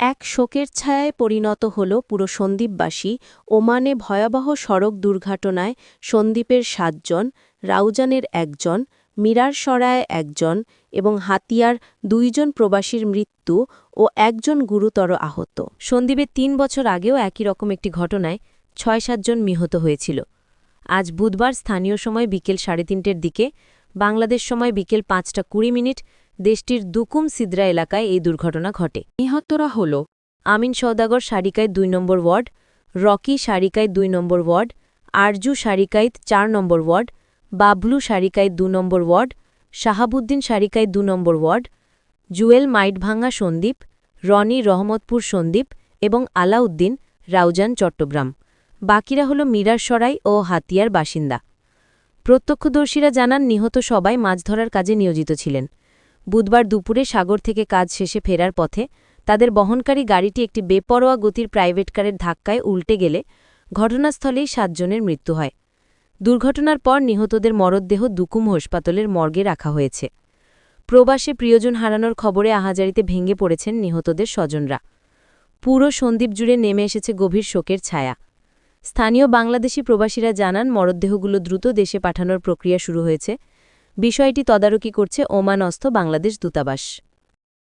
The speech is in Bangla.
এক শোকের ছায়ায় পরিণত হল পুরো সন্দ্বীপবাসী ওমানে ভয়াবহ সড়ক দুর্ঘটনায় সন্দ্বীপের সাতজন, রাউজানের একজন, মিরার সরায় একজন এবং হাতিয়ার দুইজন প্রবাসীর মৃত্যু ও একজন গুরুতর আহত। সন্দ্বীপে তিন বছর আগেও একই রকম একটি ঘটনায় ছয় সাতজন নিহত হয়েছিল। আজ বুধবার স্থানীয় সময় বিকেল সাড়ে তিনটের দিকে, বাংলাদেশ সময় বিকেল পাঁচটা কুড়ি মিনিট দেশটির দুকুম সিদ্রা এলাকায় এই দুর্ঘটনা ঘটে। নিহতরা হল আমিন সৌদাগর সারিকায় দুই নম্বর ওয়ার্ড, রকি সারিকায় দুই নম্বর ওয়ার্ড, আরজু সারিকাইত চার নম্বর ওয়ার্ড, বাবলু সারিকায় দু নম্বর ওয়ার্ড, শাহাবুদ্দিন সারিকায় দু নম্বর ওয়ার্ড, জুয়েল মাইটভাঙ্গা সন্দ্বীপ রনি রহমতপুর সন্দ্বীপ এবং আলাউদ্দিন রাউজান চট্টগ্রাম। বাকিরা হল মিরারসরাই ও হাতিয়ার বাসিন্দা। প্রত্যক্ষদর্শীরা জানান, নিহত সবাই মাছ ধরার কাজে নিয়োজিত ছিলেন। বুধবার দুপুরে সাগর থেকে কাজ শেষে ফেরার পথে তাদের বহনকারী গাড়িটি একটি বেপরোয়া গতির প্রাইভেট কারের ধাক্কায় উল্টে গেলে ঘটনাস্থলেই সাতজনের মৃত্যু হয়। দুর্ঘটনার পর নিহতদের মরদেহ দুকুম হাসপাতালের মর্গে রাখা হয়েছে। প্রবাসে প্রিয়জন হারানোর খবরে আহাজারিতে ভেঙে পড়েছেন নিহতদের স্বজনরা। পুরো সন্দ্বীপ জুড়ে নেমে এসেছে গভীর শোকের ছায়া। স্থানীয় বাংলাদেশি প্রবাসীরা জানান, মরদেহগুলো দ্রুত দেশে পাঠানোর প্রক্রিয়া শুরু হয়েছে। বিষয়টি তদারকি করছে ওমানস্থ বাংলাদেশ দূতাবাস।